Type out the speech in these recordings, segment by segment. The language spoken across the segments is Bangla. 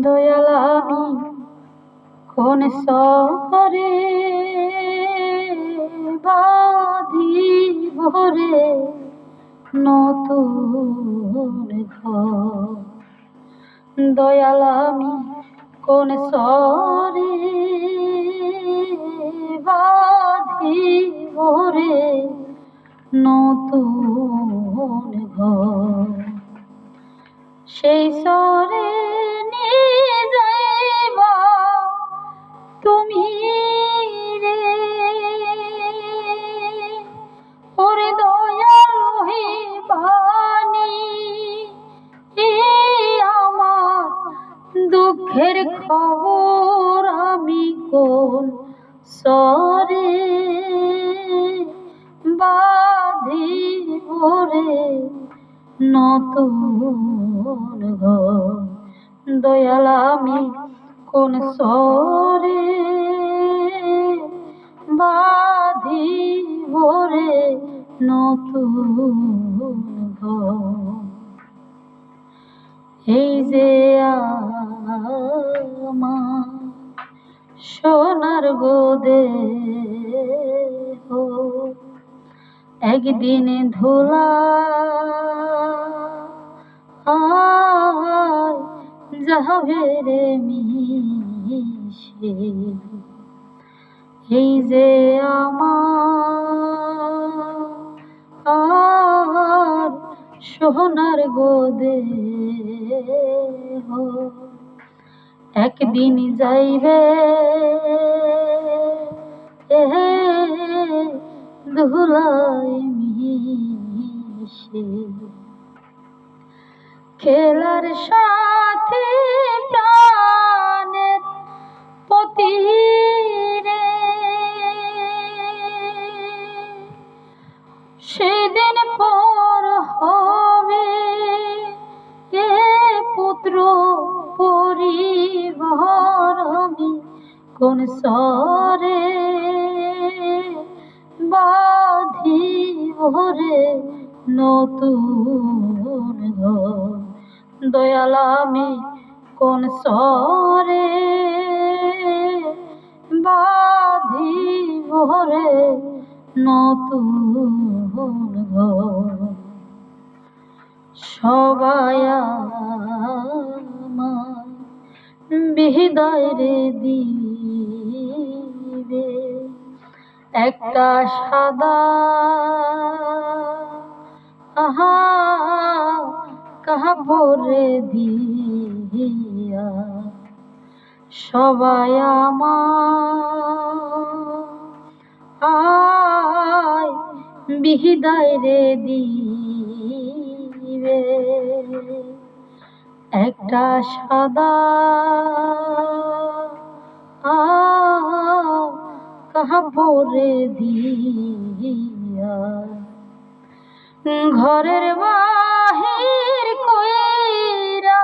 দয়াল কোন সরে বাধি ভরে নতুন ঘর। কোন সরে বাধি ভরে নতুন ঘর। সেই সরে দুঃখের খবর আমি কোন সরে বাধি ভরে নতুন দয়াল আমি কোন সরে বাধি ভরে ঘর। এই যে আমার সোনার গোদে একদিন ধুলা যাবে মিশে। এই যে আমার সোনার গোদে একদিন যাইবে। ধুলাই মিশে। খেলার সাথে প্রাণের পতি সেদিন কোন সরে বাধি ভরে নতুন ঘর। দয়াল আমি কোন সরে বাধি ভরে নতুন ঘর। সবাই বিদায় রে দিবে একটা সাদা আহা কাপড়ে দিয়া সবাই আমার বিদায় রে দিবে। একটা সাদা কাপড়ে দিয়া। ঘরের বাহির কইরা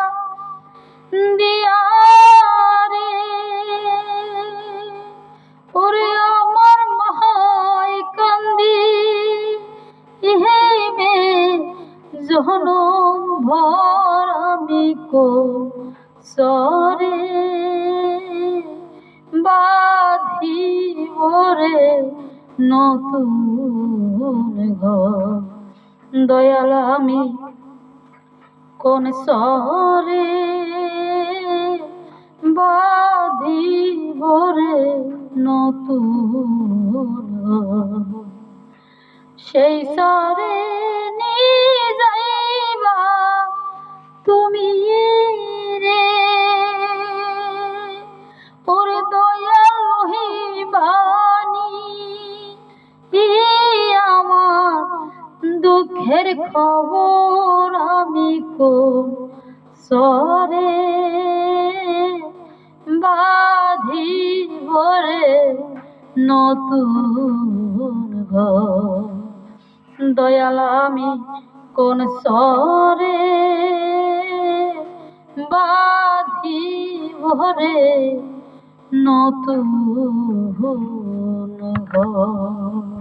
দিয়া রে। ওরে আমার মহাই কান্দি, ইহে মে জনম ভর আমি কো সরে। বাধি ওরে নতুন দয়াল আমি কোন সরে বাধি ভরে নতুন সেই সরে খবর আমি কোন সরে বাধি ভরে নতুন দয়াল আমি কোন সরে বাধি ভরে নতুন ঘর।